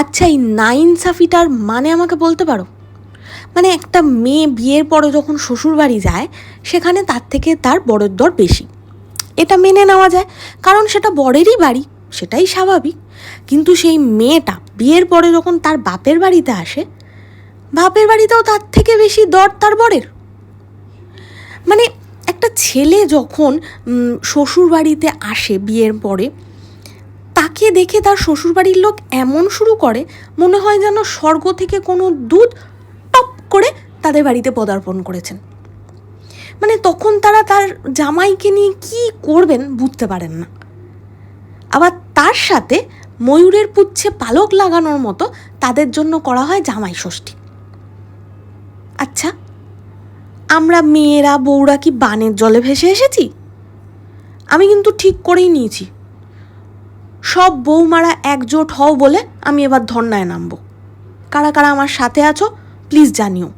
আচ্ছা এই নাইন সাফিটার মানে আমাকে বলতে পারো? মানে একটা মেয়ে বিয়ের পরে যখন শ্বশুর বাড়ি যায়, সেখানে তার থেকে তার বড়ের দর বেশি। এটা মেনে নেওয়া যায়, কারণ সেটা বরেরই বাড়ি, সেটাই স্বাভাবিক। কিন্তু সেই মেয়েটা বিয়ের পরে যখন তার বাপের বাড়িতে আসে, বাপের বাড়িতেও তার থেকে বেশি দর তার বরের। মানে একটা ছেলে যখন শ্বশুর বাড়িতে আসে বিয়ের পরে তাকে দেখে তার শ্বশুরবাড়ির লোক এমন শুরু করে, মনে হয় যেন স্বর্গ থেকে কোনো দুধ টপ করে তাদের বাড়িতে পদার্পণ করেছেন। মানে তখন তারা তার জামাইকে নিয়ে কি করবেন বুঝতে পারেন না। আবার তার সাথে ময়ূরের পুচ্ছে পালক লাগানোর মতো তাদের জন্য করা হয় জামাই ষষ্ঠী। আচ্ছা আমরা মেয়েরা বউরা কি বানের জলে ভেসে এসেছি? আমি কিন্তু ঠিক করেই নিয়েছি। সব বৌমারা একজোট হও বলে আমি এবার ধর্নায় নামব। কারা কারা আমার সাথে আছো প্লিজ জানিও।